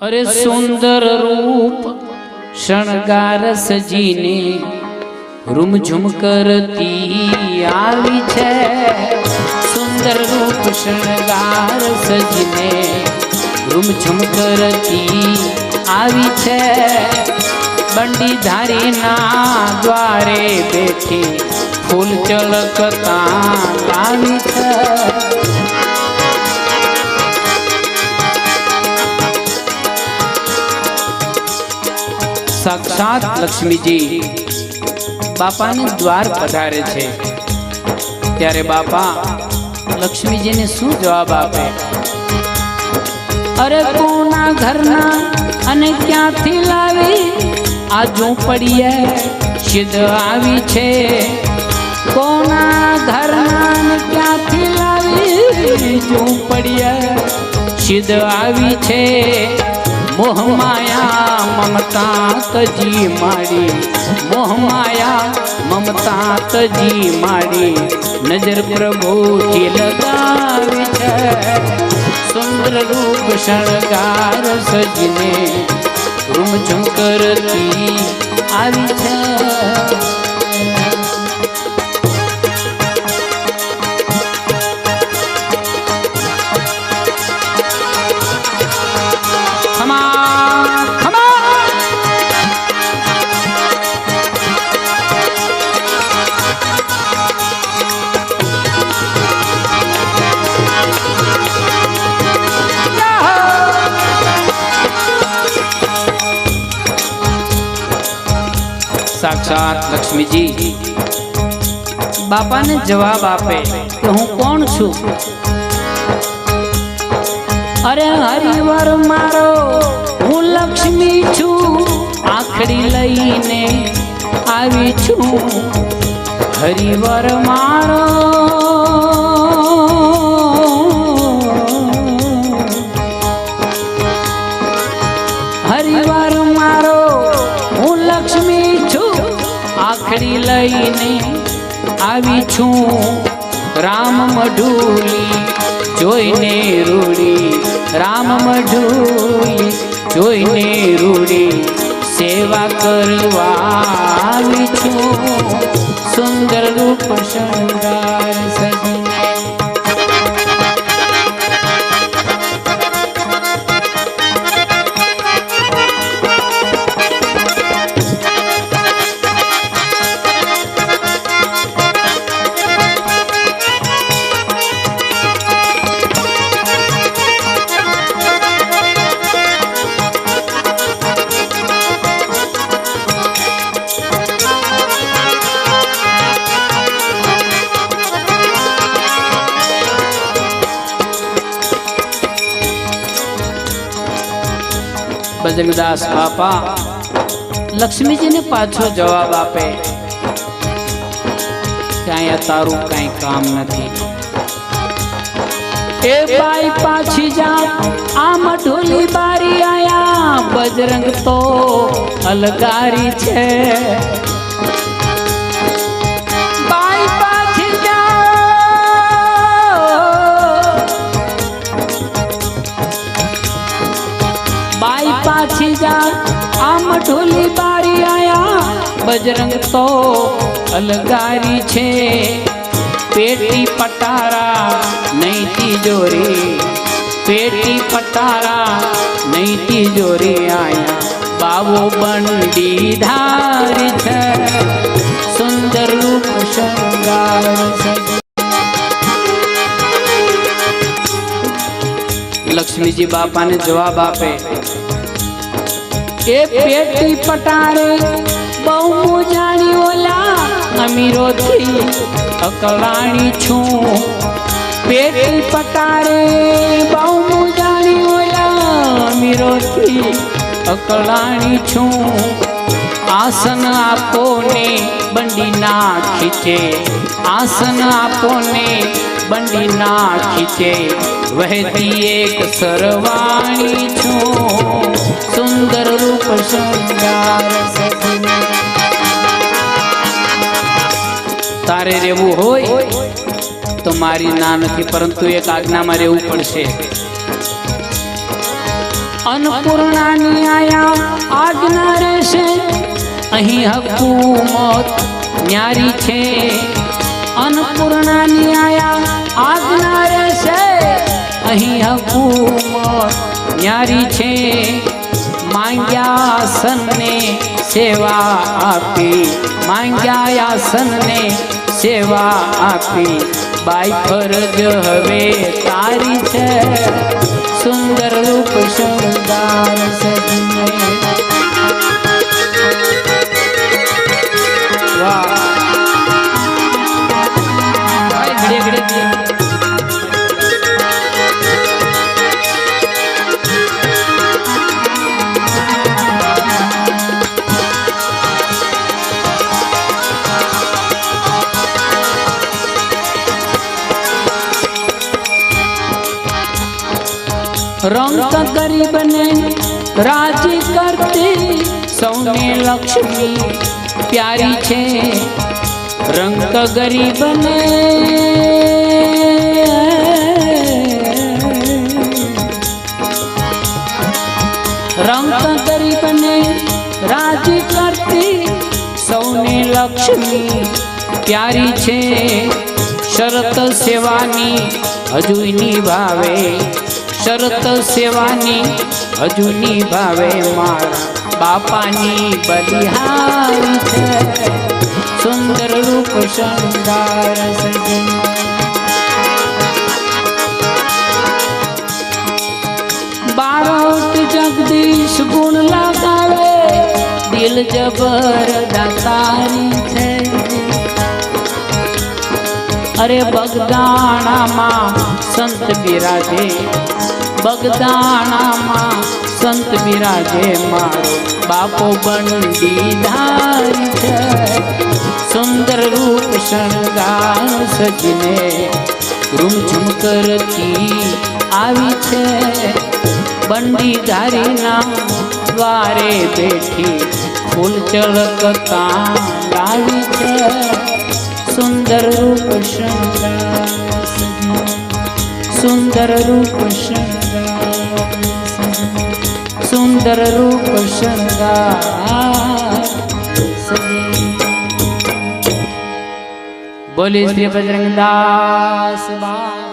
અરે સુંદર રૂપ શણગાર સજીને રૂમઝુમ કરતી આવી છે. સુંદર રૂપ શણગાર સજીને રૂમઝુમ કરતી આવી છે. બંડી ધારીના દ્વારે બેઠી ફૂલ ચળકતા આવી છે. સાક્ષાત લક્ષ્મીજી બાપાને દ્વાર પધારે છે. ત્યારે બાપા લક્ષ્મીજીને શું જવાબ આપે? અરે કોના ઘરના અને ક્યાંથી લાવી? આ ઝૂંપડીએ સિદ્ધ આવી છે. કોના ઘરના અને ક્યાંથી લાવી? ઝૂંપડીએ સિદ્ધ આવી છે. મોહમાયા મમતા તજી મારી, મોહ માયા મમતા તજી મારી, નજર પ્રભુથી લગાવી છે. સુંદર રૂપ શણગાર સજને રૂમઝુમ કરતી આવી છે. સાક્ષાત લક્ષ્મીજી. બાપાને જવાબ આપે કે હું કોણ છું? અરે હરિવર મારો, હું લક્ષ્મી છું. આખડી લઈને આવી છું. હરિવર મારો મઢુલી જોઈને રૂડી રામ મઢુલી જોઈને રૂડી સેવા કરવા છું. સુંદર રૂપ શણગાર સજીને બાપા, લક્ષ્મીજીને પાછો જવાબ આપે કે તારું કઈ કામ નથી. એ બાઈ પાછી જા, આમ ઢોલી બારી આયા, બજરંગ તો અલગારી છે. બજરંગ તો અલગારી છે. પેટી પટારા નહીં તિજોરી પેટી પટારા નહીં તિજોરી આયા. બાવો બંડી ધારી છે. સુંદર રૂપ શંગાર લક્ષ્મીજી બાપાને જવાબ આપે. એ પેટી પટારે બહુ જાણી ઓલા અમીરોથી અકલાણી છું. પેટી પટારે બહુ જાણી ઓલા અમીરોથી અકલાણી છું. આસન આપો ને બંડી ના ખીચે, આસન આપો ને બંડી ના ખીચે. વહેતી એક સરવાણી છું. સુંદર રૂપ શૃંગાર સજીને. તારે રહેવું હોય તો મારી ના નથી, પરંતુ એક આજ્ઞામાં રહેવું પડશે. અન્નપૂર્ણાની આયા આજ્ઞા રહેશે. અહીં હકુમત ન્યારી છે. અન્નપૂર્ણાની આયા આજ્ઞા રહેશે. અહીં હકુમત ન્યારી છે. માંગ્યા સનને સેવા આપી માંગ્યાસનને સેવા આપી બાઈ ફરજ હવે તારી છે સુંદર રૂપ સુંદર સજને રંગ ગરીબને રાજી કરતી. સૌને લક્ષ્મી પ્યારી છે. રંગ ગરીબને રંગ ગરીબને રાજી કરતી. સૌને લક્ષ્મી પ્યારી છે. શરત સેવાની હજુ નિભાવે. શરત સેવાની હજુ નિભાવે મારા બાપાની બલિહારી છે સુંદર રૂપ શણગાર સજન બારોટ જગદીશ ગુણ લગાવે દિલ જબર દાતારી છે અરે બગદાણામાં સંત બિરાજે, બગદાણામાં સંત બિરાજે મારો બાપો બંડી છે. સુંદર રૂપ શણગાર સજને રૂમઝુમ કરતી આવી છે. બંડી ધારીના દ્વારે બેઠી ફૂલ ચળકતા લાવી છે. સુંદર રૂપ શણગાર સુંદર રૂપ શણગાર સુંદર રૂપ શણગાર સજને શ્રી બજરંગદાસ બા